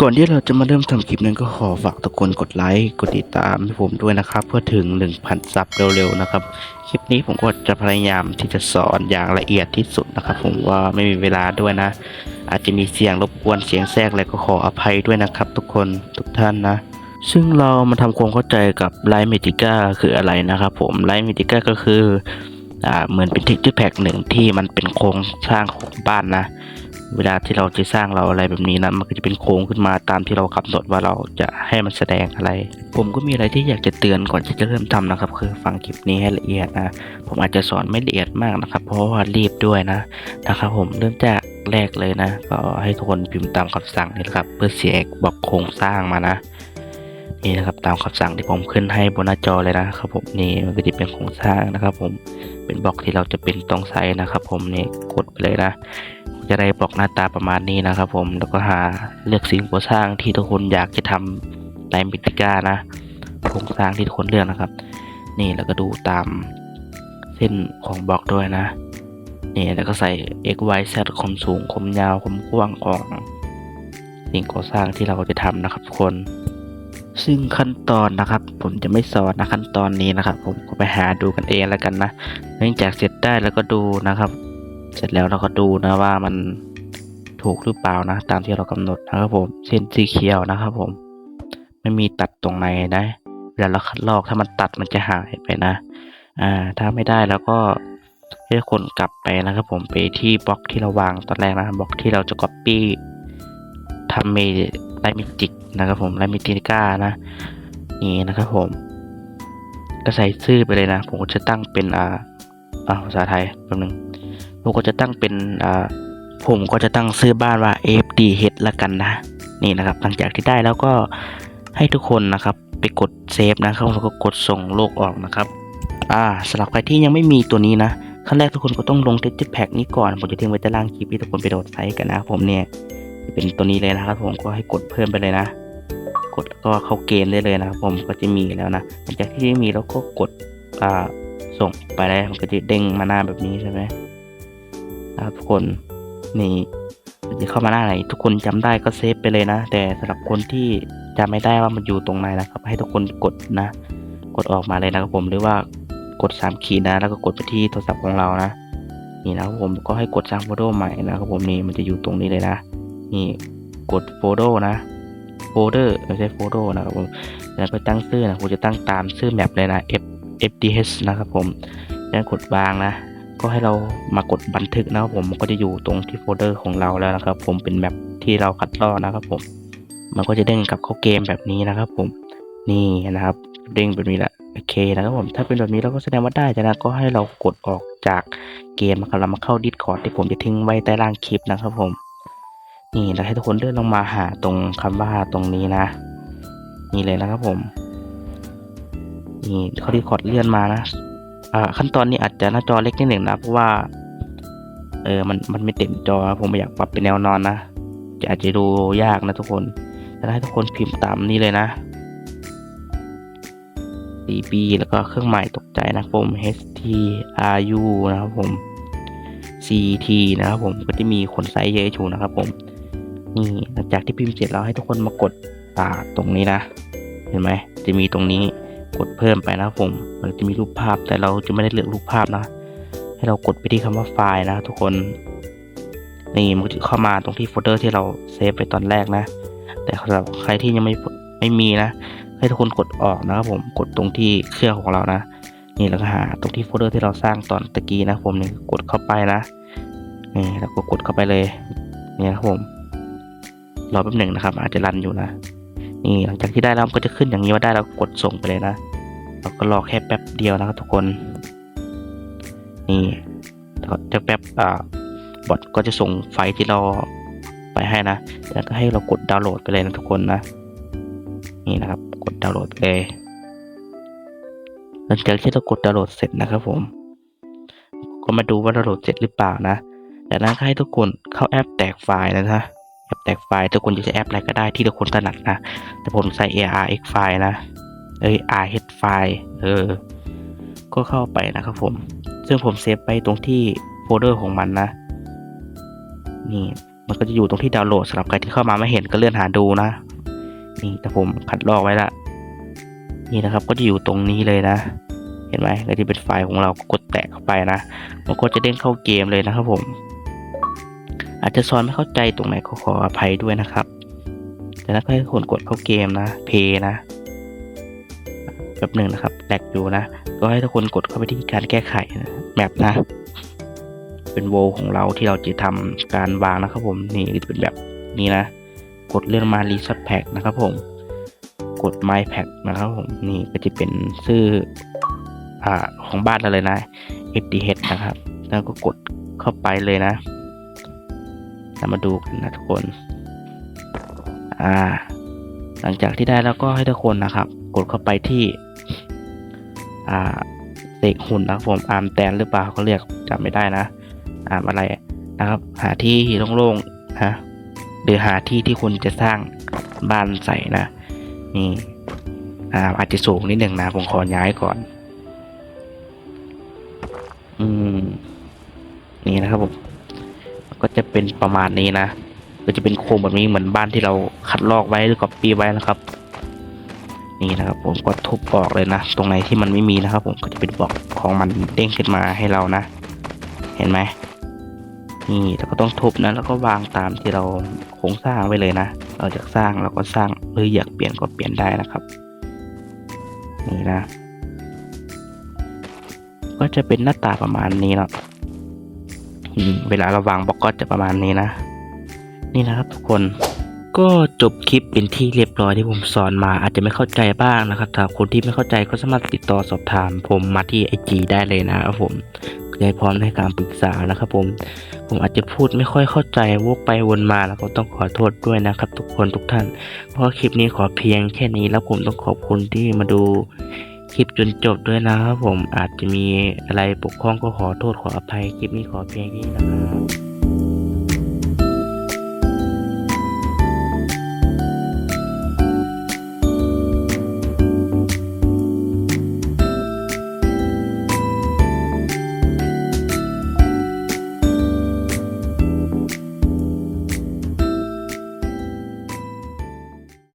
ก่อนที่เราจะมาเริ่มทำคลิปนั้นก็ขอฝากทุกคนกดไลค์กดติดตามให้ผมด้วยนะครับ เพื่อถึง 1,000 ซับเร็วๆนะครับ คลิปนี้ผมก็จะพยายามที่จะสอนอย่างละเอียดที่สุดนะครับ ผมว่าไม่มีเวลาด้วยนะ อาจจะมีเสียงรบกวนเสียงแทรกอะไรก็ขออภัยด้วยนะครับ ทุกคนทุกท่านนะ ซึ่งเรามาทำความเข้าใจกับไลท์เมติก้าคืออะไรนะครับ ผมไลท์เมติก้าก็คืออ่าเหมือนเป็นเทคเจอร์แพ็กหนึ่งที่มันเป็นโครงสร้างของบ้านนะ เวลาที่เราจะสร้างเราอะไรแบบนี้นะมันก็จะเป็นโครงขึ้นมาตามที่เรากำหนดว่าเราจะให้มันแสดงอะไร ผมก็มีอะไรที่อยากจะเตือนก่อนที่จะเริ่มทำนะครับ คือฟังคลิปนี้ให้ละเอียดนะ ผมอาจจะสอนไม่ละเอียดมากนะครับ เพราะว่ารีบด้วยนะนะครับผมเริ่มจากแรกเลยนะ ก็ให้ทุกคนพิมพ์ตามคำสั่งนี่แหละครับ เพื่อเสียบอกโครงสร้างมานะนี่นะครับตามคำสั่งที่ผมขึ้นให้บนหน้าจอเลยนะครับผมนี่มันก็จะเป็นโครงสร้างนะครับ ผมเป็นบล็อกที่เราจะเป็นต้องใช้นะครับ ผมนี่กดไปเลยนะ จะได้บล็อกหน้าตาประมาณนี้นะครับ ผมแล้วก็หาเลือกสิ่งก่อสร้างที่ทุกคนอยากจะทำในมิติก้านะโครงสร้างที่ทุกคนเลือกนะครับ นี่แล้วก็ดูตามเส้นของบล็อกด้วยนะนี่แล้วก็ใส่ x y z คมสูงคมยาวคมกว้างของสิ่งก่อสร้างที่เราจะทำนะครับทุกคน ซึ่งขั้นตอนนะครับ ผมจะไม่สอนนะขั้นตอนนี้นะครับ ผมก็ไปหาดูกันเองแล้วกันนะเนื่องจากเสร็จได้แล้วก็ดูนะครับ เสร็จแล้วเราก็ดูนะว่ามันถูกหรือเปล่านะ ตามที่เรากำหนดนะครับผม เส้นสีเขียวนะครับผม ไม่มีตัดตรงไหนนะเวลาเราคัดลอกถ้ามันตัดมันจะหายไปนะ อ่า ถ้าไม่ได้แล้วก็ให้คนกลับไปนะครับผมไปที่บล็อกที่เราวางตอนแรกนะบล็อกที่เราจะ copy ทำเมไลมิจิกนะครับผมไลมิติก้านะ นี่นะครับผม ก็ใส่ชื่อไปเลยนะ ผมจะตั้งเป็นอ่าอ่าภาษาไทยแป๊บนึง ผมก็จะตั้งเป็นผมก็จะตั้งชื่อบ้านว่า FDH ละกันนะ นี่นะครับ หลังจากที่ได้แล้วก็ให้ทุกคนนะครับไปกดเซฟนะครับแล้วก็กดส่งโลกออกนะครับ อ่าสำหรับใครที่ยังไม่มีตัวนี้นะขั้นแรกทุกคนก็ต้องลง texture pack นี้ก่อน ผมจะทิ้งไว้ใต้ล่างคลิปที่ทุกคนไปโหลดไซต์กันนะผมเนี่ยเป็นตัวนี้เลยนะครับผมก็ให้กดเพิ่มไปเลยนะ กดแล้วก็เข้าเกมได้เลยนะครับผมก็จะมีแล้วนะหลังจากที่มีแล้วก็กดอ่าส่งไปแล้วมันก็จะเด้งมาหน้าแบบนี้ใช่ไหม นะครับทุกคนนี่จะเข้ามาหน้าไหน ทุกคนจำได้ก็เซฟไปเลยนะ แต่สำหรับคนที่จำไม่ได้ว่ามันอยู่ตรงไหนนะครับ ให้ทุกคนกดนะ กดออกมาเลยนะครับผมหรือว่ากดสามขีดนะ แล้วก็กดไปที่โทรศัพท์ของเรานะ นี่นะครับผมก็ให้กดสร้างโฟโต้ใหม่นะครับผมนี่มันจะอยู่ตรงนี้เลยนะ นี่กดโฟโต้นะโฟลเดอร์ไม่ใช่โฟโต้นะครับผมแล้วก็ตั้งชื่อนะผมจะตั้งตามชื่อแมปเลยนะ f fdh นะครับผมแล้วกดวางนะ ก็ให้เรามากดบันทึกนะครับผมมันก็จะอยู่ตรงที่โฟลเดอร์ของเราแล้วนะครับ ผมเป็นแบบที่เราคัดลอกนะครับผมมันก็จะเด้งกลับเข้าเกมแบบนี้นะครับ ผมนี่นะครับเด้งแบบนี้แหละโอเคนะครับผมถ้าเป็นแบบนี้เราก็แสดงว่าได้จากนั้นก็ให้เรากดออกจากเกมนะครับเรามาเข้าดิสคอร์ดที่ผมจะทิ้งไว้ใต้ล่างคลิปนะครับผม นี่แล้วให้ทุกคนเลื่อนลงมาหาตรงคำว่าตรงนี้นะ นี่เลยนะครับผม นี่เข้าดิสคอร์ดเลื่อนมานะ ขั้นตอนนี้อาจจะหน้าจอเล็กนิดหนึ่งนะเพราะว่า เออมันมันไม่เต็มจอผมไม่อยากปรับเป็นแนวนอนนะจะอาจจะดูยากนะทุกคนจะให้ทุกคนพิมพ์ตามนี้เลยนะ CB แล้วก็เครื่องหมายตกใจนะผม HTRU นะครับผม CT นะครับผมก็จะมีคนไซส์เยอะอยู่นะครับผมนี่หลังจากที่พิมพ์เสร็จแล้วให้ทุกคนมากดอ่าตรงนี้นะ เห็นไหมจะมีตรงนี้ กดเพิ่มไปนะครับผมมันจะมีรูปภาพแต่เราจะไม่ได้เลือกรูปภาพนะ ให้เรากดไปที่คำว่าไฟล์นะทุกคน นี่มันก็จะเข้ามาตรงที่โฟลเดอร์ที่เราเซฟไปตอนแรกนะ แต่สำหรับใครที่ยังไม่ไม่มีนะ ให้ทุกคนกดออกนะครับผมกดตรงที่เครื่องของเรานะ นี่แล้วก็หาตรงที่โฟลเดอร์ที่เราสร้างตอนตะกี้นะผมนี่กดเข้าไปนะนี่แล้วก็กดเข้าไปเลยนี่ครับผมรอแป๊บหนึ่งนะครับ อาจจะรันอยู่นะ นี่หลังจากที่ได้แล้วมันก็จะขึ้นอย่างนี้ว่าได้แล้วกดส่งไปเลยนะเราก็รอแค่แป๊บเดียวนะครับทุกคน นี่จะแป๊บอ่าบอทก็จะส่งไฟล์ที่เราไปให้นะแล้วก็ให้เรากดดาวน์โหลดไปเลยนะทุกคนนะ นี่นะครับ กดดาวน์โหลดไปเลยหลังจากที่เรากดดาวน์โหลดเสร็จนะครับผม ก็มาดูว่าดาวน์โหลดเสร็จหรือเปล่านะ จากนั้นก็ให้ทุกคนเข้าแอปแตกไฟล์นะฮะ แอปแตกไฟล์ทุกคนจะใช้แอปอะไรก็ได้ที่ทุกคนถนัดนะ แต่ผมใส่ ARX ไฟล์นะ เอ้ย RH ไฟล์เออ ก็เข้าไปนะครับผม ซึ่งผมเซฟไปตรงที่โฟลเดอร์ของมันนะ นี่ มันก็จะอยู่ตรงที่ดาวน์โหลดสำหรับใครที่เข้ามาไม่เห็นก็เลื่อนหาดูนะ นี่แต่ผมขัดลอกไว้ละ นี่นะครับ ก็จะอยู่ตรงนี้เลยนะ เห็นไหมก็จะเป็นไฟล์ของเรากดแตะเข้าไปนะ มันก็จะเด้งเข้าเกมเลยนะครับผม อาจจะสอนไม่เข้าใจตรงไหนก็ขออภัยด้วยนะครับ แต่ถ้าให้คนกดเข้าเกมนะ เพย์นะแบบหนึ่งนะครับแลกอยู่นะ ก็ให้ทุกคนกดเข้าไปที่การแก้ไขนะแมปนะ เป็นโวของเราที่เราจะทำการวางนะครับผมนี่จะเป็นแบบนี้นะ กดเลื่อนมา reset pack นะครับผม กด my pack นะครับผมนี่ก็จะเป็นชื่ออ่าของบ้านเราเลยนะ FDH นะครับ แล้วก็กดเข้าไปเลยนะ เรามาดูกันนะทุกคน อ่า หลังจากที่ได้แล้วก็ให้ทุกคนนะครับ กดเข้าไปที่ อ่าเสกหุ่นนะครับผมอาร์มแตนหรือเปล่าเขาเรียกจำไม่ได้นะอาร์มอะไรนะครับ หาที่โล่งๆฮะหรือหาที่ที่คุณจะสร้างบ้านใส่นะนี่อ่าอาจจะสูงนิดหนึ่งนะผมขอย้ายก่อน อืม นี่นะครับผม จะเป็นประมาณนี้นะก็จะเป็นโครงแบบนี้เหมือนบ้านที่เราคัดลอกไว้หรือก๊อปปี้ไว้นะครับ นี่นะครับ ผมก็ทุบออกเลยนะ ตรงไหนที่มันไม่มีนะครับ ผมก็จะเป็นบอกของมันเด้งขึ้นมาให้เรานะ เห็นไหมนี่เราก็ต้องทุบนะแล้วก็วางตามที่เราโครงสร้างไว้เลยนะเราอยากสร้างเราก็สร้างหรืออยากเปลี่ยนก็เปลี่ยนได้นะครับ นี่นะ ก็จะเป็นหน้าตาประมาณนี้เนาะ เวลาเราวางบล็อกก็จะประมาณนี้นะ นี่นะครับทุกคนก็จบคลิปเป็นที่เรียบร้อยที่ผมสอนมาอาจจะไม่เข้าใจบ้างนะครับถ้าคนที่ไม่เข้าใจก็สามารถติดต่อสอบถาม ผมมาที่ไอจได้เลยนะครับผมจะพร้อมให้การปรึกษานะครับผมผมอาจจะพูดไม่ค่อยเข้าใจวกไปวนมาแล้วก็ต้องขอโทษด้วยนะครับ ทุกคนทุกท่าน เพราะคลิปนี้ขอเพียงแค่นี้แล้วผมต้องขอบคุณที่มาดู คลิปจนจบด้วยนะครับผมอาจจะมีอะไรปกคล้องก็ขอโทษขออภัยคลิปนี้ขอเพียงนี้นะครับ